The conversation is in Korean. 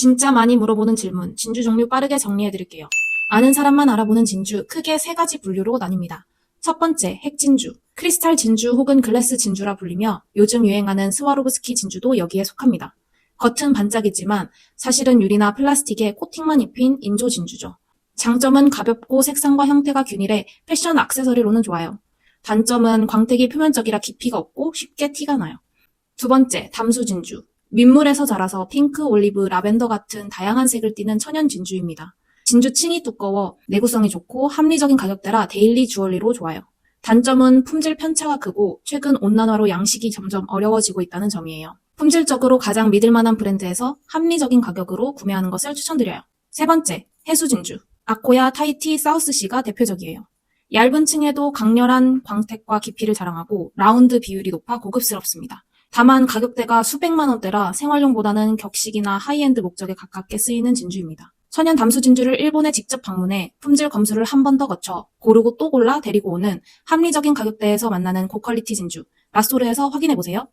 진짜 많이 물어보는 질문, 진주 종류 빠르게 정리해드릴게요. 아는 사람만 알아보는 진주, 크게 세 가지 분류로 나뉩니다. 첫 번째, 핵진주. 크리스탈 진주 혹은 글래스 진주라 불리며 요즘 유행하는 스와로브스키 진주도 여기에 속합니다. 겉은 반짝이지만 사실은 유리나 플라스틱에 코팅만 입힌 인조 진주죠. 장점은 가볍고 색상과 형태가 균일해 패션 액세서리로는 좋아요. 단점은 광택이 표면적이라 깊이가 없고 쉽게 티가 나요. 두 번째, 담수 진주. 민물에서 자라서 핑크, 올리브, 라벤더 같은 다양한 색을 띠는 천연 진주입니다. 진주 층이 두꺼워 내구성이 좋고 합리적인 가격대라 데일리 주얼리로 좋아요. 단점은 품질 편차가 크고 최근 온난화로 양식이 점점 어려워지고 있다는 점이에요. 품질적으로 가장 믿을 만한 브랜드에서 합리적인 가격으로 구매하는 것을 추천드려요. 세 번째, 해수 진주. 아코야, 타이티, 사우스시가 대표적이에요. 얇은 층에도 강렬한 광택과 깊이를 자랑하고 라운드 비율이 높아 고급스럽습니다. 다만 가격대가 수백만 원대라 생활용보다는 격식이나 하이엔드 목적에 가깝게 쓰이는 진주입니다. 천연 담수 진주를 일본에 직접 방문해 품질 검수를 한 번 더 거쳐 고르고 또 골라 데리고 오는 합리적인 가격대에서 만나는 고퀄리티 진주. 라스토르에서 확인해보세요.